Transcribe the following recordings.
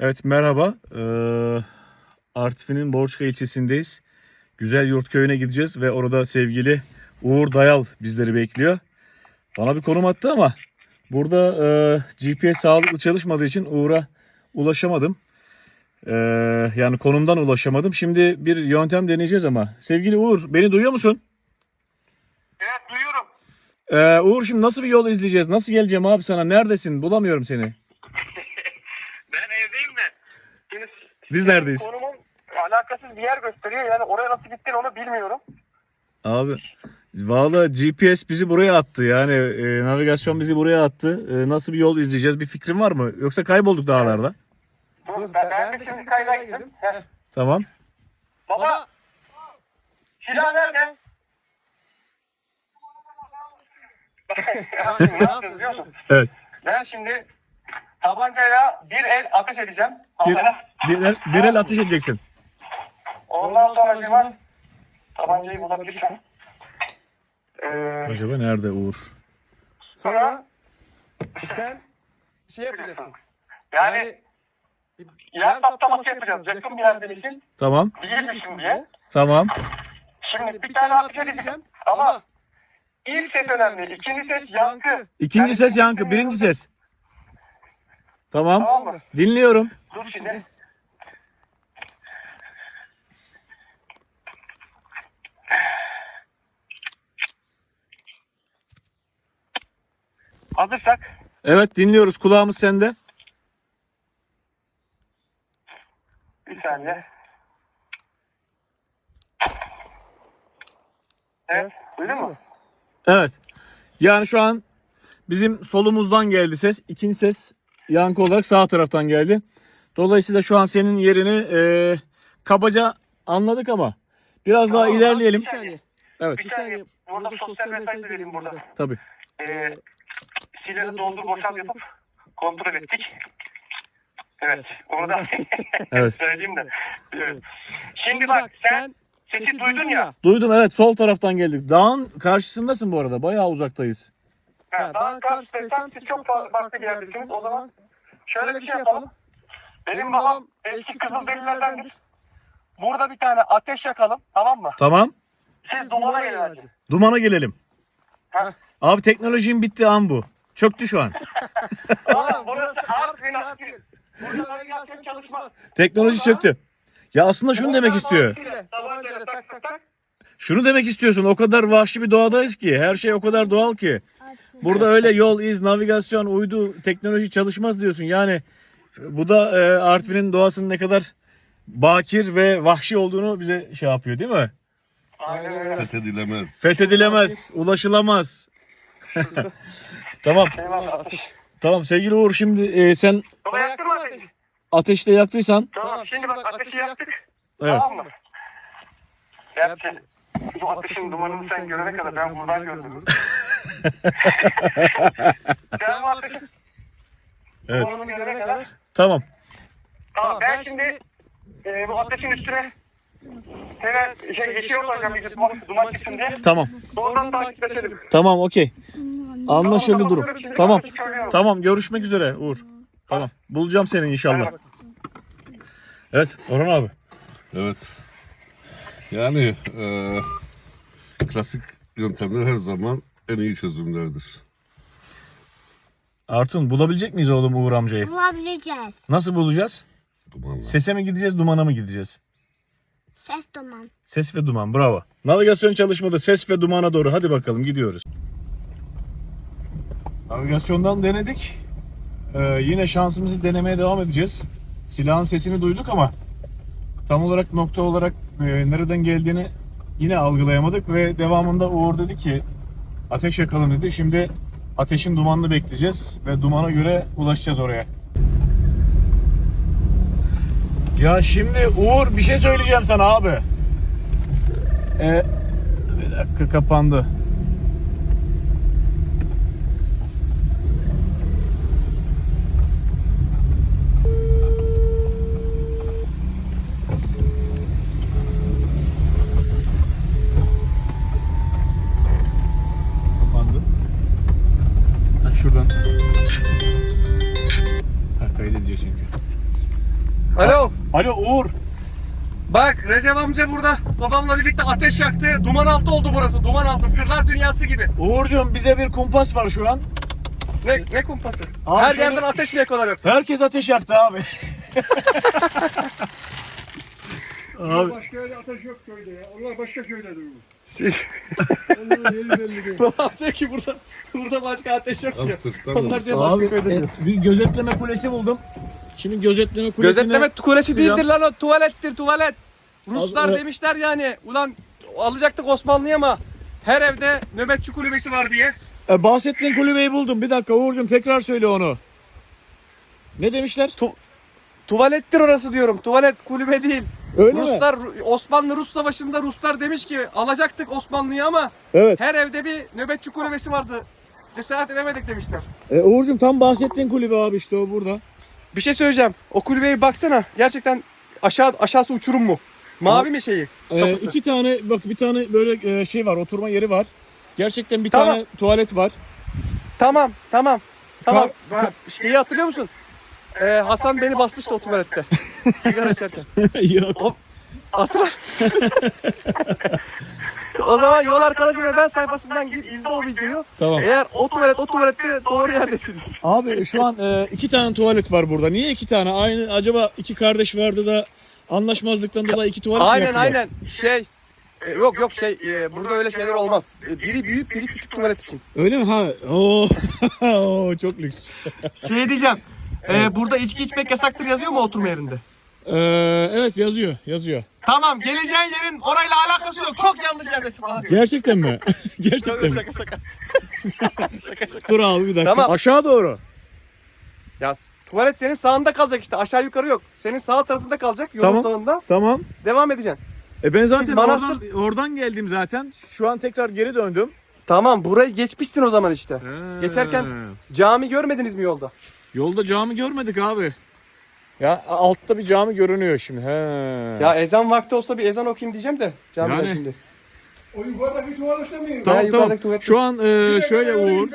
Evet merhaba. Ee, Artvin'in Borçka ilçesindeyiz. Güzel Yurt Köyü'ne gideceğiz ve orada sevgili Uğur Dayal bizleri bekliyor. Bana bir konum attı ama burada e, GPS sağlıklı çalışmadığı için Uğur'a ulaşamadım. Ee, yani konumdan ulaşamadım. Şimdi bir yöntem deneyeceğiz ama. Sevgili Uğur beni duyuyor musun? Evet duyuyorum. Ee, Uğur şimdi nasıl bir yol izleyeceğiz? Nasıl geleceğim abi sana? Neredesin? Bulamıyorum seni. Ben evdeyim de. Şimdi Biz neredeyiz? konumun alakasız bir yer gösteriyor. Yani oraya nasıl gittin onu bilmiyorum. Abi valla GPS bizi buraya attı. Yani e, navigasyon bizi buraya attı. E, nasıl bir yol izleyeceğiz? Bir fikrin var mı? Yoksa kaybolduk dağlarda. Dur, Dur, ben, ben, de şimdi kayda. Heh. Tamam. Baba, Baba silah nerede? ne ne yapıyorsun biliyor musun? Evet. Ben şimdi tabancayla bir el ateş edeceğim. Bir, bir, el, bir el ateş edeceksin. Ondan sonra cima tabancayı bulabilirsem. Ee, Acaba nerede Uğur? sonra sen şey yapacaksın. yani bir yer saptaması yapacağız. Yakın bir yerden için Tamam. bilirsin diye. Tamam. Şimdi bir tane ateş edeceğim. Ama ilk ses önemli. İkinci ses yankı. İkinci ses yankı. Birinci ses. Tamam. Tamam mı? Dinliyorum. Dur şimdi. Hazırsak Evet dinliyoruz. Kulağımız sende. bir saniye. Evet. Duydun mu? Evet. Yani şu an bizim solumuzdan geldi ses. İkinci ses yankı olarak sağ taraftan geldi. Dolayısıyla şu an senin yerini e, kabaca anladık ama biraz daha Tamam, ilerleyelim. Bir saniye. Evet. Bir saniye. Burada sosyal mesaj verelim burada. Tabii. Ee, silahı doldur boşalt yapıp kontrol ettik. Evet. Onu da Evet. söyleyeyim de. Evet. Şimdi bak sen sesi duydun ya. Duydum evet sol taraftan geldik. Dağın karşısındasın bu arada. Bayağı uzaktayız. Ha, daha karşıdaysam siz çok fa- farklı bir yerdesiniz. O zaman şöyle bir şey yapalım. Benim babam eski Kızılderililerdendir. Burada bir tane ateş yakalım. Tamam mı? Tamam. Siz dumana gelin hacı. Dumana gelelim. Ha. Abi teknolojinin bittiği an bu. Çöktü şu an. Oğlum burası Artvin Artvin. Burada navigasyon çalışmaz. Teknoloji çöktü. Ya aslında şunu demek istiyor. Şunu demek istiyorsun. O kadar vahşi bir doğadayız ki. Her şey o kadar doğal ki. Burada öyle yol, iz, navigasyon, uydu, teknoloji çalışmaz diyorsun. Yani bu da e, Artvin'in doğasının ne kadar bakir ve vahşi olduğunu bize şey yapıyor değil mi? Aynen öyle. Fethedilemez. Fethedilemez, ulaşılamaz. tamam, Eyvallah tamam sevgili Uğur şimdi e, sen Baba yaktın mı ateşi? ateşte yaktıysan Tamam şimdi bak ateşi yaktık. evet. Tamam mı? Gerçi bu ateşin dumanını sen görene kadar ben buradan gördüm. sen bu ateşin Evet. dumanını görene kadar. Tamam. Tamam ben şimdi e, bu ateşin üstüne hemen şey yeşil olacağım bir duman, duman çıksın diye. Tamam. Oradan takipleşelim. Tamam, okey. Anlaşıldı Tamam, durum. tamam, Tamam. görüşmek üzere Uğur. Tamam. Bulacağım seni inşallah. Evet, Orhan abi. Evet. Yani eee klasik yöntemler her zaman en iyi çözümlerdir. Artun bulabilecek miyiz oğlum Uğur amcayı? Bulabileceğiz. Nasıl bulacağız? Dumanla. Sese mi gideceğiz, dumana mı gideceğiz? Ses duman. Ses ve duman, bravo. Navigasyon çalışmada ses ve dumana doğru. Hadi bakalım gidiyoruz. Navigasyondan denedik. Ee, yine şansımızı denemeye devam edeceğiz. Silahın sesini duyduk ama tam olarak nokta olarak e, nereden geldiğini yine algılayamadık ve devamında Uğur dedi ki ateş yakalım dedi. Şimdi ateşin dumanını bekleyeceğiz ve dumana göre ulaşacağız oraya. Ya şimdi Uğur bir şey söyleyeceğim sana abi. Ee, bir dakika kapandı. Bak Recep amca burada babamla birlikte ateş yaktı. Duman altı oldu burası. Duman altı. Sırlar dünyası gibi. Uğurcuğum bize bir kumpas var şu an. Ne, ne kumpası? Abi Her şöyle- yerden ateş mi yakıyorlar yoksa? Herkes ateş yaktı abi. abi Başka yerde ateş yok köyde ya. Onlar başka köyde durur. Siz... Onların yeri belli değil. Babam diyor ki burada, burada başka ateş yok Abi diyor. sırttan Onlar diyor başka Abi köyde diyor. e, bir gözetleme kulesi buldum. Şimdi gözetleme kulesine... Gözetleme kulesi değildir lan o tuvalettir tuvalet. Ruslar Az- demişler yani ulan alacaktık Osmanlı'ya ama her evde nöbetçi kulübesi var diye. E, bahsettiğin kulübeyi buldum. Bir dakika Uğurcuğum tekrar söyle onu. Ne demişler? Tuvalettir orası diyorum. Tuvalet kulübe değil. Öyle mi? Ruslar Osmanlı Rus savaşında Ruslar demiş ki alacaktık Osmanlı'yı ama Evet. her evde bir nöbetçi kulübesi vardı. Cesaret edemedik demişler. E, Uğurcuğum tam bahsettiğin kulübe abi işte o burada. Bir şey söyleyeceğim. O kulübeye baksana. Gerçekten aşağı aşağısı uçurum mu? Mavi mi şeyi? E, Kapısı. iki tane bak bir tane böyle e, şey var oturma yeri var. Gerçekten bir Tamam. tane tuvalet var. Tamam, tamam. Tamam. Ka- Şeyi hatırlıyor musun? Ee, Hasan beni basmıştı o tuvalette. Sigara içerken. Yok. Hatırlar mısın? o zaman yol arkadaşım ve ben sayfasından gir izle o videoyu. Tamam. Eğer o tuvalet o tuvalette doğru yerdesiniz. Abi şu an e, iki tane tuvalet var burada. Niye iki tane? Aynı acaba iki kardeş vardı da anlaşmazlıktan dolayı iki tuvalet mi Aynen yaptılar? aynen. Şey e, yok yok şey e, burada öyle şeyler olmaz. E, biri büyük biri küçük tuvalet için. Öyle mi? Ha. Oo. Oo, çok lüks. Şey diyeceğim. e, burada içki içmek yasaktır yazıyor mu oturma yerinde? Ee, evet yazıyor. Yazıyor. Tamam geleceğin yerin orayla alakası yok. Çok yanlış yerdesin falan. Gerçekten mi? Gerçekten mi? Şaka şaka. şaka şaka. Dur abi bir dakika. Tamam. Aşağı doğru. Ya tuvalet senin sağında kalacak işte aşağı yukarı yok. Senin sağ tarafında kalacak yolun Tamam. sonunda. Tamam. Devam edeceksin. E ben zaten Siz manastır- oradan, oradan geldim zaten. Şu an tekrar geri döndüm. Tamam burayı geçmişsin o zaman işte. Geçerken- Cami görmediniz mi yolda? Yolda cami görmedik abi. Ya altta bir cami görünüyor şimdi. He. Ya ezan vakti olsa bir ezan okuyayım diyeceğim de camiden Yani- şimdi. O yukarıdaki tuvalette miyim? Tamam, tamam, yukarıdaki tamam. tuvalet- Şu an e, şöyle Uğur.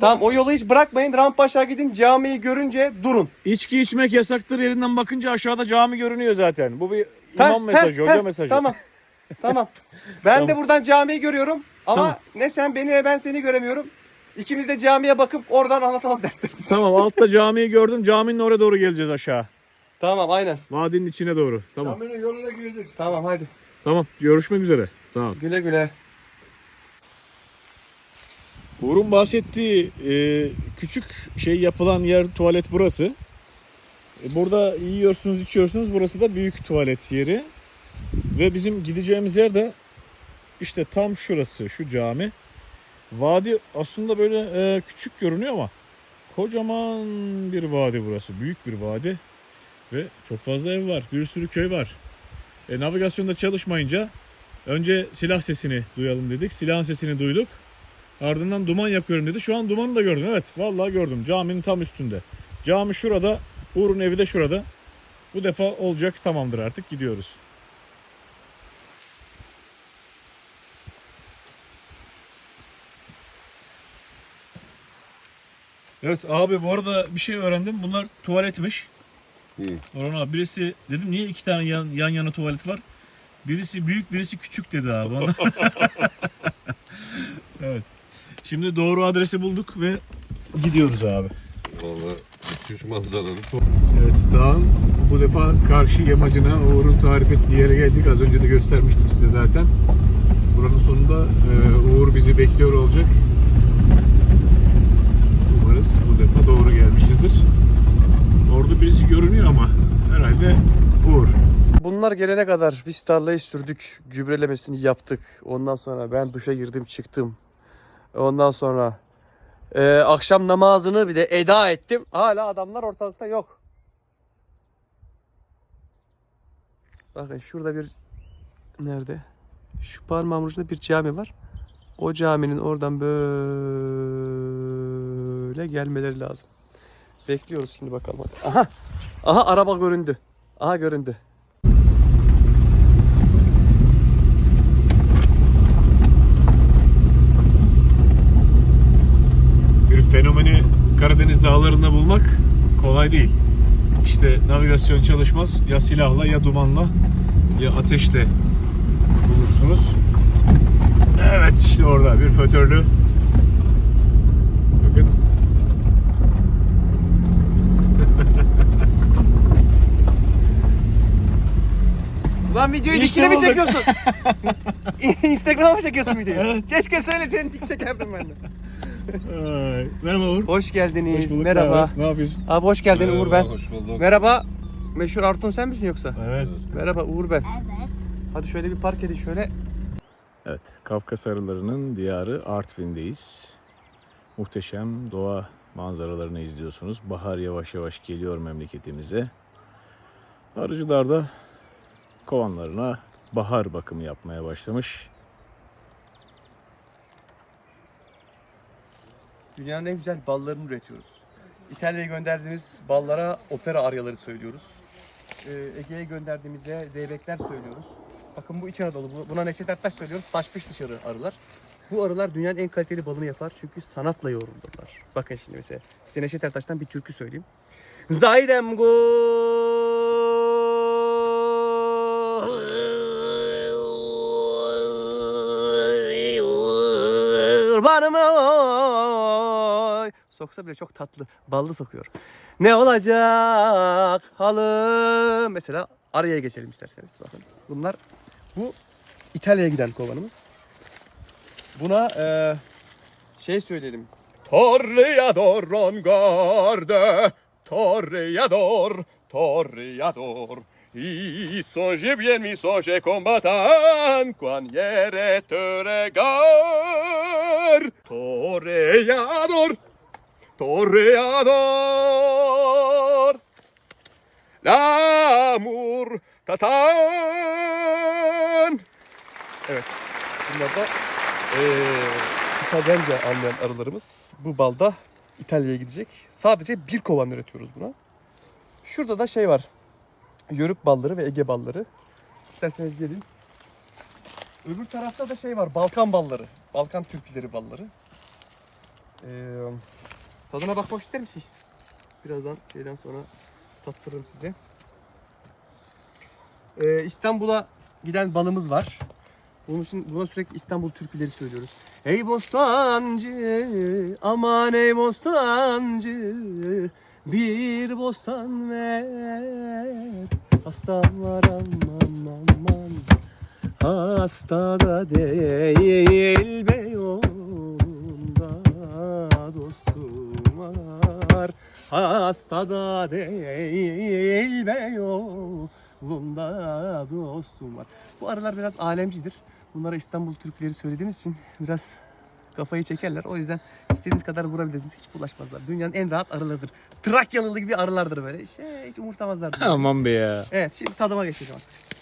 Tamam o yolu hiç bırakmayın. Rampa aşağı gidin. Camiyi görünce durun. İçki içmek yasaktır yerinden bakınca aşağıda cami görünüyor zaten. Bu bir Ha, imam mesajı, he, hoca he, mesajı. Tamam. tamam. Ben de Tamam. buradan camiyi görüyorum. Ama Tamam. ne sen beni ne ben seni göremiyorum. İkimiz de camiye bakıp oradan anlatalım dertlerimizi. Tamam altta camiyi gördüm. Caminin oraya doğru geleceğiz aşağı. Tamam aynen. Vadinin içine doğru. Tamam. Caminin yoluna girecek. Tamam hadi. Tamam. Görüşmek üzere. Sağ ol. Güle güle. Uğur'un bahsettiği e, küçük şey yapılan yer tuvalet burası. E, burada yiyorsunuz içiyorsunuz. Burası da büyük tuvalet yeri. Ve bizim gideceğimiz yer de işte tam şurası şu cami. Vadi aslında böyle e, küçük görünüyor ama kocaman bir vadi burası. Büyük bir vadi. Ve çok fazla ev var. Bir sürü köy var. E, navigasyonda çalışmayınca önce silah sesini duyalım dedik. Silahın sesini duyduk. Ardından duman yakıyorum dedi. Şu an dumanı da gördüm. Evet vallahi gördüm. Caminin tam üstünde. Cami şurada. Uğur'un evi de şurada. Bu defa olacak tamamdır artık gidiyoruz. Evet abi bu arada bir şey öğrendim. Bunlar tuvaletmiş. Hı. Orhan abi birisi dedim niye iki tane yan, yan yana tuvalet var? Birisi büyük birisi küçük dedi abi bana. evet. Şimdi doğru adresi bulduk ve gidiyoruz abi. Valla müthiş manzaralı. Evet dağın bu defa karşı yamacına Uğur'un tarif ettiği yere geldik. Az önce de göstermiştim size zaten. Buranın sonunda e, Uğur bizi bekliyor olacak. Umarız bu defa doğru gelmişizdir. Orada birisi görünüyor ama herhalde Uğur. Bunlar gelene kadar biz tarlayı sürdük. Gübrelemesini yaptık. Ondan sonra ben duşa girdim çıktım. Ondan sonra e, akşam namazını bir de eda ettim. Hala adamlar ortalıkta yok. Bakın şurada bir nerede? Şu parmağımın ucunda bir cami var. O caminin oradan böyle gelmeleri lazım. Bekliyoruz şimdi bakalım. Aha. Aha araba göründü. Aha göründü. Bir fenomeni Karadeniz dağlarında bulmak kolay değil. işte navigasyon çalışmaz. Ya silahla ya dumanla ya ateşle bulursunuz. Evet işte orada bir fötörlü. Bakın. Lan videoyu İşte dikine mi bulduk. çekiyorsun? Instagram'a mı çekiyorsun videoyu? Evet. Keşke söyle seni dik çekerdim ben de. Ay, merhaba Uğur. Hoş geldiniz. Hoş bulduk. Merhaba. Ne yapıyorsun? Abi hoş geldin Uğur ben. Hoş bulduk. Merhaba. Meşhur Artun sen misin yoksa? Evet. Merhaba Uğur ben. Evet. Hadi şöyle bir park edin şöyle. Evet, Kafkas arılarının diyarı Artvin'deyiz. Muhteşem doğa manzaralarını izliyorsunuz. Bahar yavaş yavaş geliyor memleketimize. Arıcılar da kovanlarına bahar bakımı yapmaya başlamış. Dünyanın en güzel ballarını üretiyoruz. İtalya'ya gönderdiğimiz ballara opera aryaları söylüyoruz. Ee, Ege'ye gönderdiğimizde zeybekler söylüyoruz. Bakın bu İç Anadolu. Bu- Buna Neşet Ertaş söylüyoruz. Taşmış dışarı arılar. Bu arılar dünyanın en kaliteli balını yapar çünkü sanatla yoğrulurlar. Bakın şimdi mesela size Neşet Ertaş'tan bir türkü söyleyeyim. Zaydem Kurbanım oy. Soksa bile çok tatlı. Ballı sokuyor. Ne olacak halım? Mesela araya geçelim isterseniz. Bakın bunlar bu İtalya'ya giden kovanımız. Buna eee, şey söyleyelim. Torreador on guarda, torreador, torreador. I songe bien mi songe combatan, quaniere te regar. Torreador, torreador. L'amur tatan. Evet. Bunlar da eee İtalyanca anlayan arılarımız bu balda İtalya'ya gidecek. Sadece bir kovan üretiyoruz buna. Şurada da şey var. Yörük balları ve Ege balları. İsterseniz gelin. Öbür tarafta da şey var. Balkan balları. Balkan türküleri balları. Ee, tadına bakmak ister misiniz? Birazdan şeyden sonra tattırırım size. Ee, İstanbul'a giden balımız var. Bunun için buna sürekli İstanbul türküleri söylüyoruz. Ey bostancı, aman ey bostancı, bir bostan ver. Hastam var aman aman, hasta da değil be yolunda dostum var. Hasta da değil be yolunda dostum var. Bu aralar biraz alemcidir. Bunlara İstanbul Türkleri söylediğimiz için biraz kafayı çekerler. O yüzden istediğiniz kadar vurabilirsiniz. Hiç bulaşmazlar. Dünyanın en rahat arılarıdır. Trakyalı gibi arılardır böyle. Şey hiç umursamazlar. Aman be ya. Evet şimdi tadıma geçeceğim artık.